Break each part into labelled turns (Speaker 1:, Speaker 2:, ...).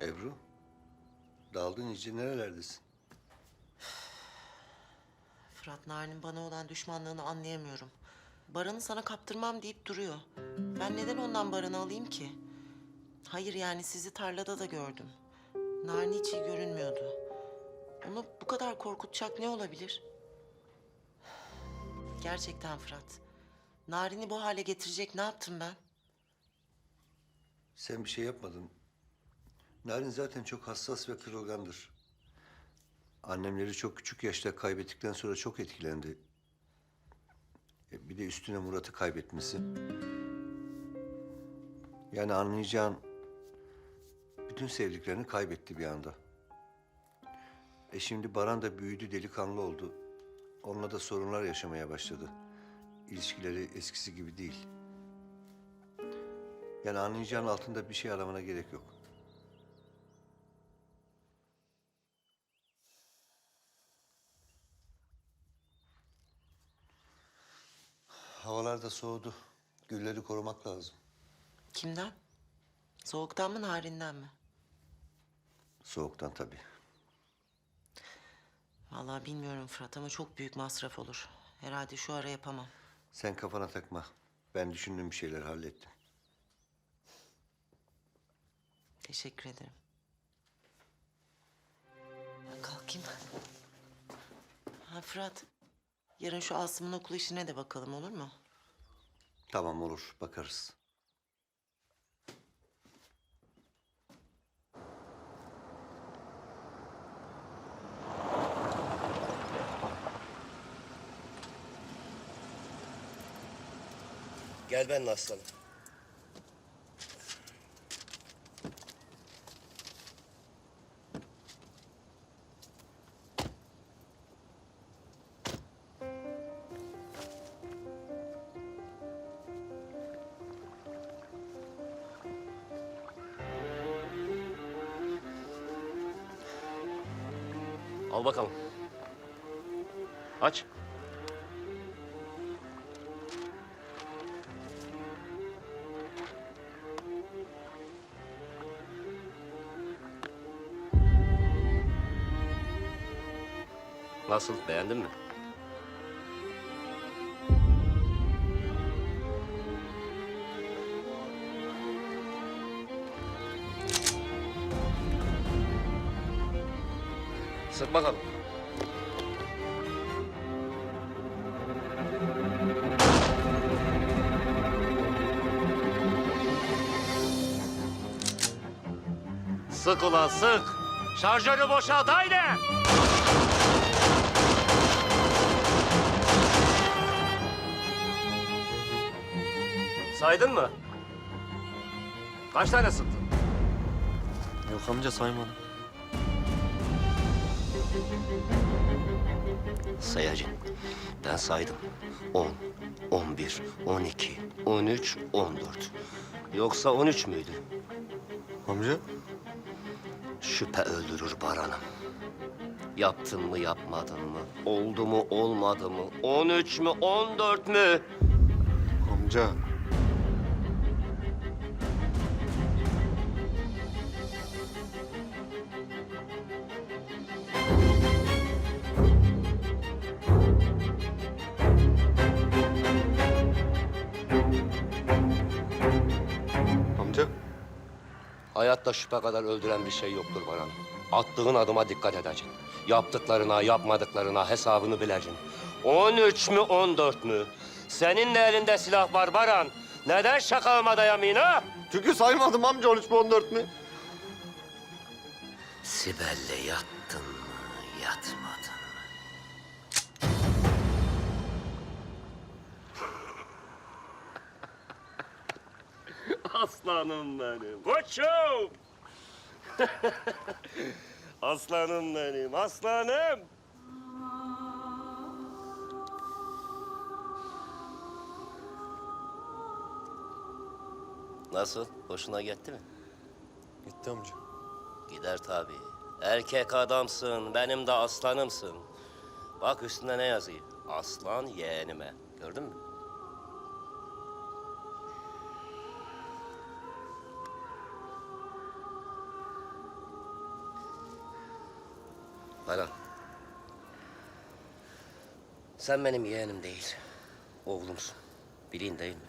Speaker 1: Ebru, daldın iyice nerelerdesin?
Speaker 2: Fırat Narin'in bana olan düşmanlığını anlayamıyorum. Baran'ı sana kaptırmam deyip duruyor. Ben neden ondan Baran'ı alayım ki? Hayır yani sizi tarlada da gördüm. Narin hiç iyi görünmüyordu. Onu bu kadar korkutacak ne olabilir? Gerçekten Fırat. Narin'i bu hale getirecek ne yaptım ben?
Speaker 1: Sen bir şey yapmadın. Narin zaten çok hassas ve kırılgandır. Annemleri çok küçük yaşta kaybettikten sonra çok etkilendi. E, Bir de üstüne Murat'ı kaybetmesi. Yani anlayacağın bütün sevdiklerini kaybetti bir anda. E şimdi Baran da büyüdü, delikanlı oldu. Onunla da sorunlar yaşamaya başladı. İlişkileri eskisi gibi değil. Yani anlayacağın altında bir şey aramana gerek yok. Havalar da soğudu. Gülleri korumak lazım.
Speaker 2: Kimden? Soğuktan mı Narin'den mi?
Speaker 1: Soğuktan tabii.
Speaker 2: Vallahi bilmiyorum Fırat ama çok büyük masraf olur. Herhalde şu ara yapamam.
Speaker 1: Sen kafana takma. Ben düşündüğüm bir şeyler hallettim.
Speaker 2: Teşekkür ederim. Ben kalkayım. Ha Fırat, yarın şu Asım'ın okul işine de bakalım olur mu?
Speaker 1: Tamam olur, bakarız.
Speaker 3: Gel benimle aslanım. Al bakalım. Aç. Nasıl? Beğendin mi? Sık bakalım. Sık ulan sık. Şarjörü boşalt haydi. Saydın mı? Kaç tane sıktın?
Speaker 4: Yok amca saymadım.
Speaker 3: Sayacağım. Ben saydım. 10, 11, 12, 13, 14. Yoksa 13 müydü?
Speaker 4: Amca?
Speaker 3: Şüphe öldürür Baran'ım. Yaptın mı yapmadın mı? Oldu mu olmadı mı? 13 mü 14 mü?
Speaker 4: Amca. Amca.
Speaker 3: Hayatta şüphe kadar öldüren bir şey yoktur Baran. Attığın adıma dikkat edeceksin. Yaptıklarına, yapmadıklarına hesabını bileceksin. 13 mü 14 mü? Senin de elinde silah var Baran. Neden şakağıma dayamayın ha?
Speaker 4: Çünkü saymadım amca 13 mi 14 mi?
Speaker 3: Sibel'le yattın Aslanım benim, koçum! aslanım benim, aslanım! Nasıl, hoşuna gitti mi?
Speaker 4: Gitti amca.
Speaker 3: Gider tabii. Erkek adamsın, benim de aslanımsın. Bak üstünde ne yazıyor? Aslan yeğenime. Gördün mü? Baran. Sen benim yeğenim değil, oğlumsun. Bilin değil mi?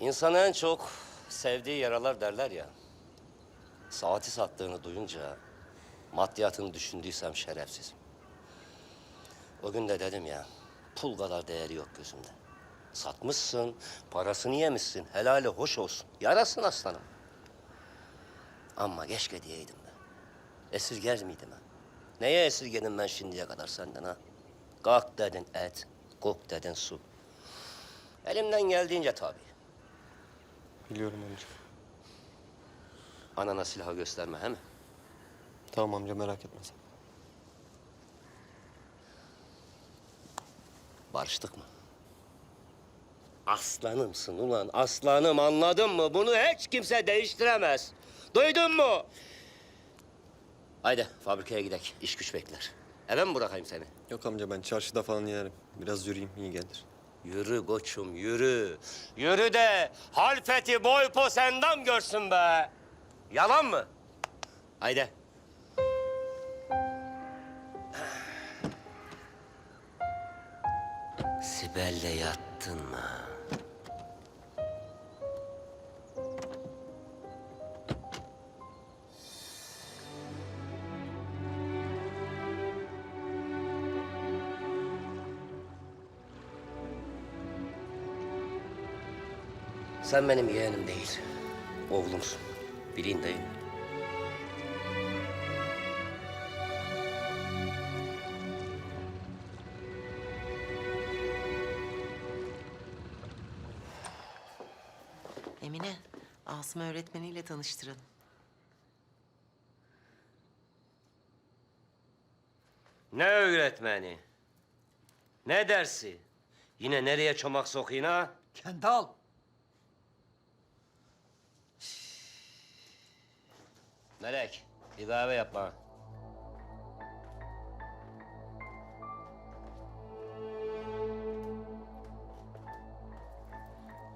Speaker 3: İnsan en çok sevdiği yaralar derler ya. Saati sattığını duyunca maddiyatını düşündüysem şerefsizim. O gün de dedim ya, pul kadar değeri yok gözümde. Satmışsın, parasını yemişsin, helali hoş olsun. Yarasın aslanım. Ama keşke diyeydim be. Esirger miydim ha? Neye esirgedim ben şimdiye kadar senden ha? Kalk dedin et, kok dedin su. Elimden geldiğince tabii.
Speaker 4: Biliyorum amca.
Speaker 3: Anana silahı gösterme he mi?
Speaker 4: Tamam amca merak etme sen.
Speaker 3: Barıştık mı? Aslanımsın ulan aslanım anladın mı? Bunu hiç kimse değiştiremez. Duydun mu? Haydi fabrikaya gidelim. İş güç bekler. Eve mi bırakayım seni?
Speaker 4: Yok amca ben çarşıda falan yerim. Biraz yürüyeyim iyi gelir.
Speaker 3: Yürü koçum yürü. Yürü de halfeti boy po sendam görsün be. Yalan mı? Haydi. Sibel'le yattın mı? Sen benim yeğenim değil, oğlumsun. Bilin değil mi?
Speaker 2: Emine, Asım öğretmeniyle tanıştıralım.
Speaker 3: Ne öğretmeni? Ne dersi? Yine nereye çomak sokayım ha?
Speaker 5: Kendi
Speaker 3: Melek, bir kahve yapma.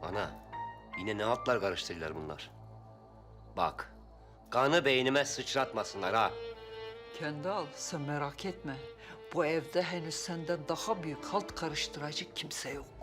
Speaker 3: Ana, yine ne altlar karıştırırlar bunlar? Bak, kanı beynime sıçratmasınlar ha.
Speaker 5: Kendi al. Sen merak etme. Bu evde henüz senden daha büyük halt karıştıracak kimse yok.